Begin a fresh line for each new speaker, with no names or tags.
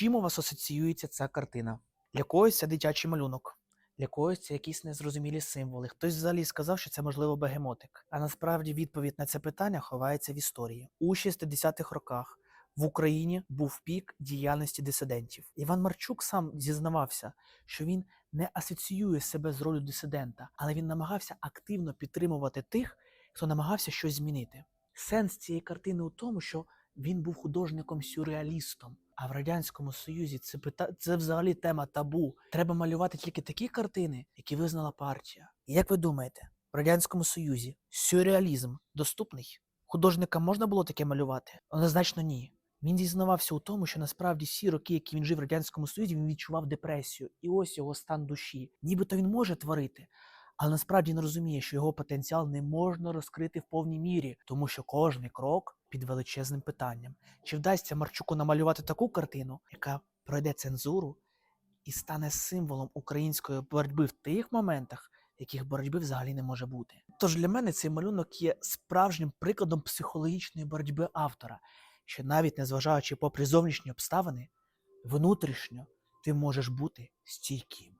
чим у вас асоціюється ця картина? Для когось це дитячий малюнок, для когось це якісь незрозумілі символи. Хтось взагалі сказав, що це можливо бегемотик. А насправді відповідь на це питання ховається в історії. У 60-х роках в Україні був пік діяльності дисидентів. Іван Марчук сам зізнавався, що він не асоціює себе з ролью дисидента, але він намагався активно підтримувати тих, хто намагався щось змінити. Сенс цієї картини у тому, що він був художником-сюрреалістом. А в радянському союзі це пита... це взагалі тема табу. Треба малювати тільки такі картини, які визнала партія. І як ви думаєте, в радянському союзі сюрреалізм доступний? Художникам можна було таке малювати? Однозначно ні. Він зізнавався у тому, що насправді всі роки, які він жив в радянському союзі, він відчував депресію, і ось його стан душі. Нібито він може творити, але насправді не розуміє, що його потенціал не можна розкрити в повній мірі, тому що кожний крок під величезним питанням. Чи вдасться Марчуку намалювати таку картину, яка пройде цензуру і стане символом української боротьби в тих моментах, яких боротьби взагалі не може бути? Тож для мене цей малюнок є справжнім прикладом психологічної боротьби автора, що навіть незважаючи попри зовнішні обставини, внутрішньо ти можеш бути стійким.